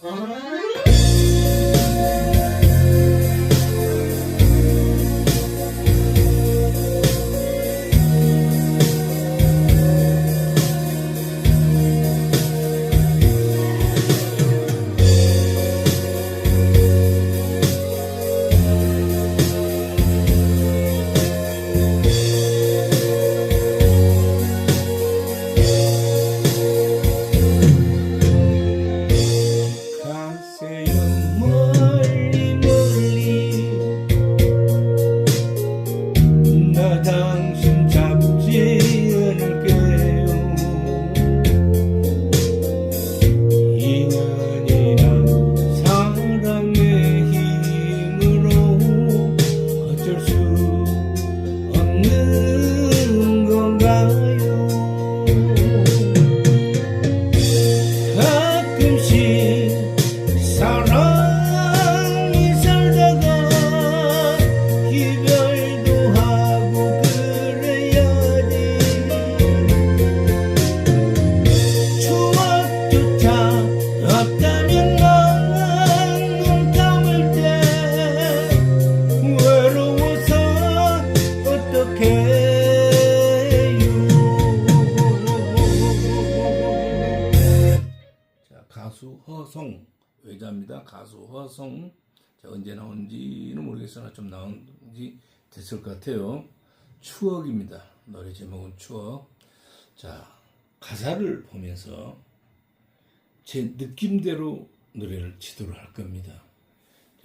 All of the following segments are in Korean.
가 가수 허성 외자입니다. 가수. 자, 언제 나온지는 모르겠으나 좀 나온 지 됐을 것 같아요. 추억입니다. 노래 제목은 추억. 자, 가사를 보면서 제 느낌대로 노래를 지도를 할 겁니다.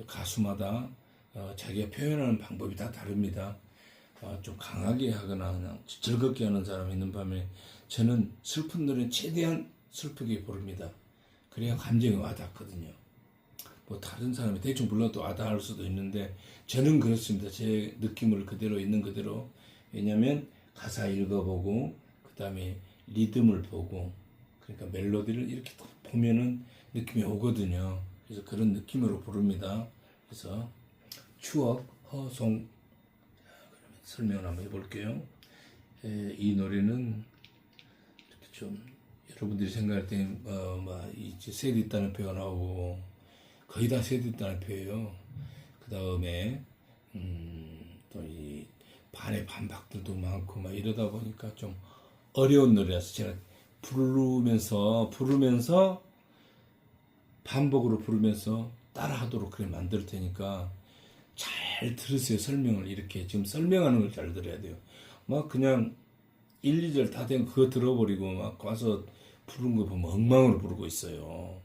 가수마다 어, 자기가 표현하는 방법이 다 다릅니다. 어, 좀 강하게 하거나 그냥 즐겁게 하는 사람이 있는 반면에 저는 슬픈 노래는 최대한 슬프게 부릅니다. 그래야 감정이 와닿거든요. 뭐 다른 사람이 대충 불러도 와닿을 수도 있는데 저는 그렇습니다. 제 느낌을 그대로 있는 그대로 왜냐하면 가사 읽어보고 그 다음에 리듬을 보고 그러니까 멜로디를 이렇게 딱 보면은 느낌이 오거든요. 그래서 그런 느낌으로 부릅니다. 그래서 추억 허송 자, 그러면 설명을 한번 해볼게요. 에, 이 노래는 이렇게 좀 여러분들이 생각할 때, 어, 막, 이제 세드 있다는 표가 나오고, 거의 다 세드 있다는 표예요. 그 다음에, 음, 또 이, 반의 반박들도 많고, 막 이러다 보니까 좀 어려운 노래라서 제가 부르면서, 부르면서, 반복으로 부르면서 따라 하도록 그래 만들 테니까, 잘 들으세요, 설명을. 이렇게. 지금 설명하는 걸 잘 들어야 돼요. 막 그냥, 1, 2절 다 된 그거 들어버리고 막 와서 부르는 거 보면 엉망으로 부르고 있어요.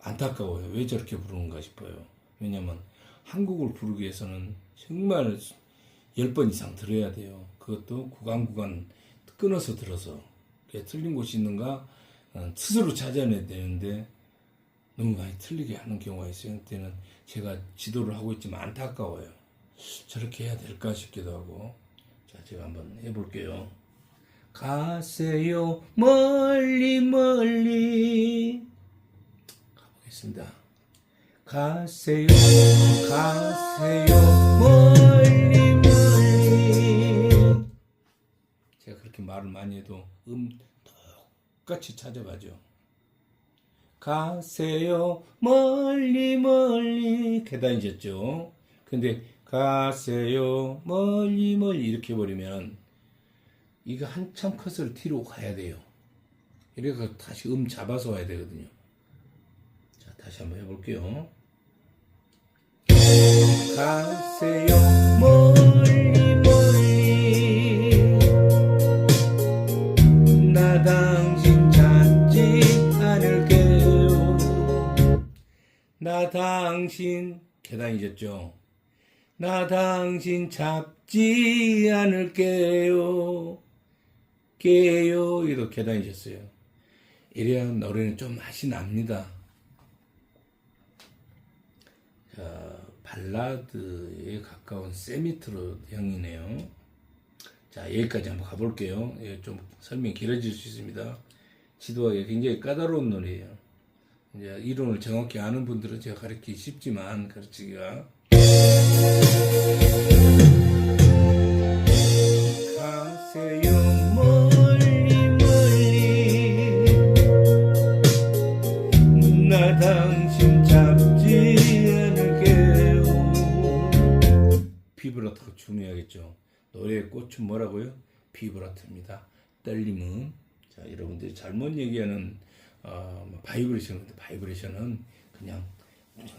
안타까워요. 왜 저렇게 부르는가 싶어요. 왜냐면 한국을 부르기 위해서는 정말 10번 이상 들어야 돼요. 그것도 구간 구간 끊어서 들어서 틀린 곳이 있는가 어, 스스로 찾아내야 되는데 너무 많이 틀리게 하는 경우가 있어요. 그때는 제가 지도를 하고 있지만 안타까워요. 저렇게 해야 될까 싶기도 하고 자 제가 한번 해볼게요. 가세요. 멀리 멀리. 가보겠습니다. 가세요. 가세요. 멀리 멀리. 제가 그렇게 말을 많이 해도 음 똑같이 찾아가죠. 가세요. 멀리 멀리. 계단이셨죠. 근데 가세요. 멀리 멀리 이렇게 버리면 이거 한참 컷을 뒤로 가야 돼요. 이래가 다시 음 잡아서 와야 되거든요. 자, 다시 한번 해볼게요. 가세요, 멀리, 멀리. 나 당신 찾지 않을게요. 나 당신, 계단이셨죠? 나 당신 잡지 않을게요. 깨요. 이도 계단이셨어요. 이래야 노래는 좀 맛이 납니다. 자, 발라드에 가까운 세미트로 형이네요. 자, 여기까지 한번 가볼게요. 예, 좀 설명이 길어질 수 있습니다. 지도하기 굉장히 까다로운 노래예요. 이제 이론을 정확히 아는 분들은 제가 가르치기 쉽지만 가르치기가 하겠죠. 노래의 꽃은 뭐라고요? 비브라토입니다. 떨림은 자 여러분들이 잘못 얘기하는 어, 뭐 바이브레이션인데 바이브레이션은 그냥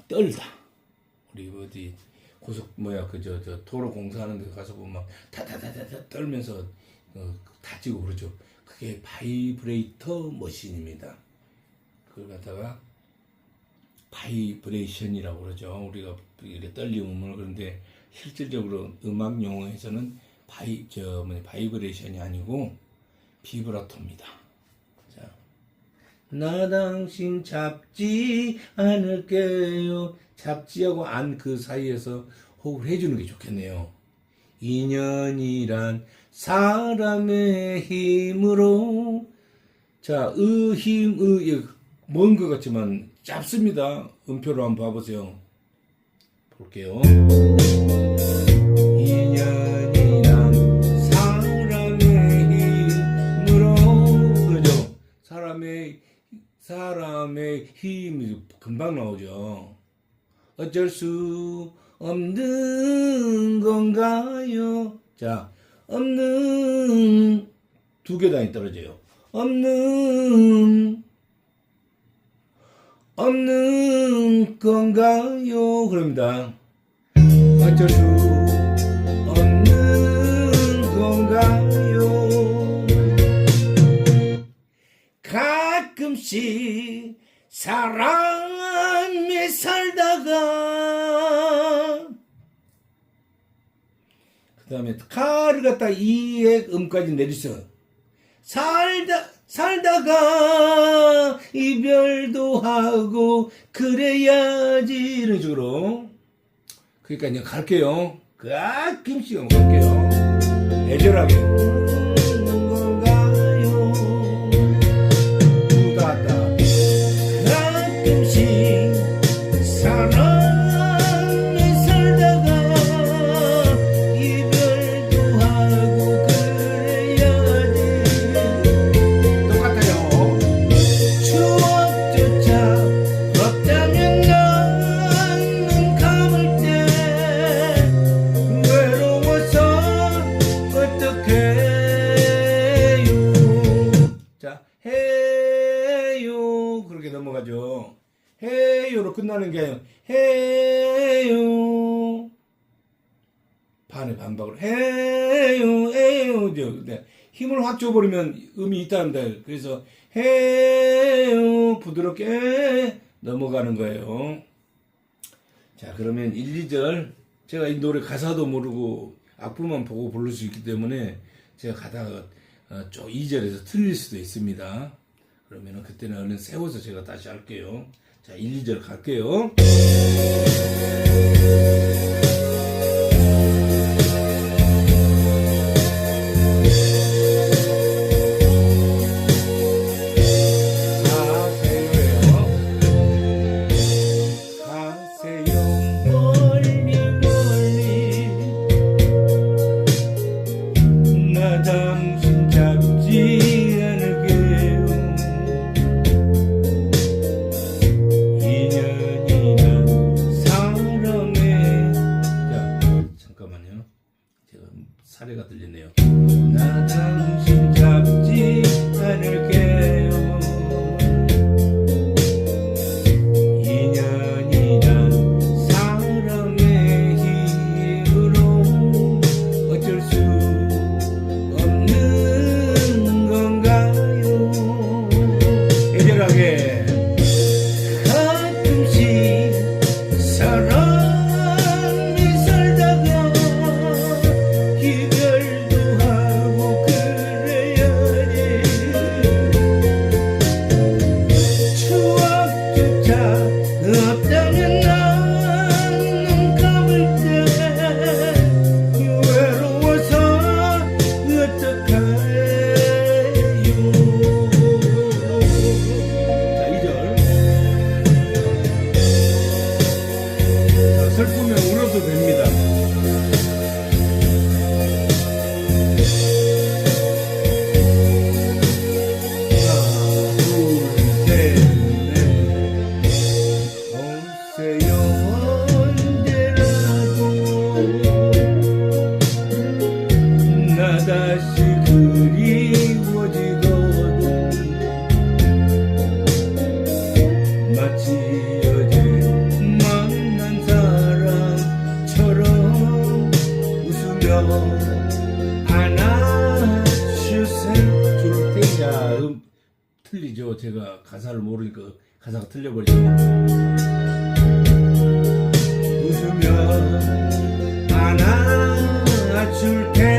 떨다. 우리 어디 고속 뭐야 그저 저 도로 공사하는 데 가서 보면 막 다다다다다 떨면서 어, 다지고 그러죠. 그게 바이브레이터 머신입니다. 그걸 갖다가 바이브레이션이라고 그러죠. 우리가 이렇게 떨림을 그런데 실질적으로 음악 용어에서는 바이 저 뭐냐 바이브레이션이 아니고 비브라토입니다. 자, 나 당신 잡지 않을게요. 잡지하고 안 그 사이에서 호흡을 해주는 게 좋겠네요. 인연이란 사람의 힘으로 자, 의, 힘, 의, 먼 것 같지만 짧습니다. 음표로 한번 봐보세요. 볼게요. 사람의 힘이 금방 나오죠. 어쩔 수 없는 건가요? 자, 없는 두 개 단위 떨어져요. 없는 없는 건가요? 그럽니다. 어쩔 수 가끔씩 사람이 살다가 그 다음에 카를 갖다 이의 음까지 내리서 살다 살다가 이별도 하고 그래야지 이런 식으로. 그러니까 이제 갈게요. 가끔씩 한번 갈게요. 애절하게 끝나는 게 아니라 해요. 반에 반박으로 해요 해요. 근데 힘을 확 줘버리면 음이 있다는데 그래서 해요 부드럽게 넘어가는 거예요. 자 그러면 1, 2절 제가 이 노래 가사도 모르고 악보만 보고 부를 수 있기 때문에 제가 가다가 어, 좀 2절에서 틀릴 수도 있습니다. 그러면 그때는 얼른 세워서 제가 다시 할게요 자 1, 2절 갈게요 제가 가사를 모르니까 가사가 틀려버리죠 웃으며 안아줄 테니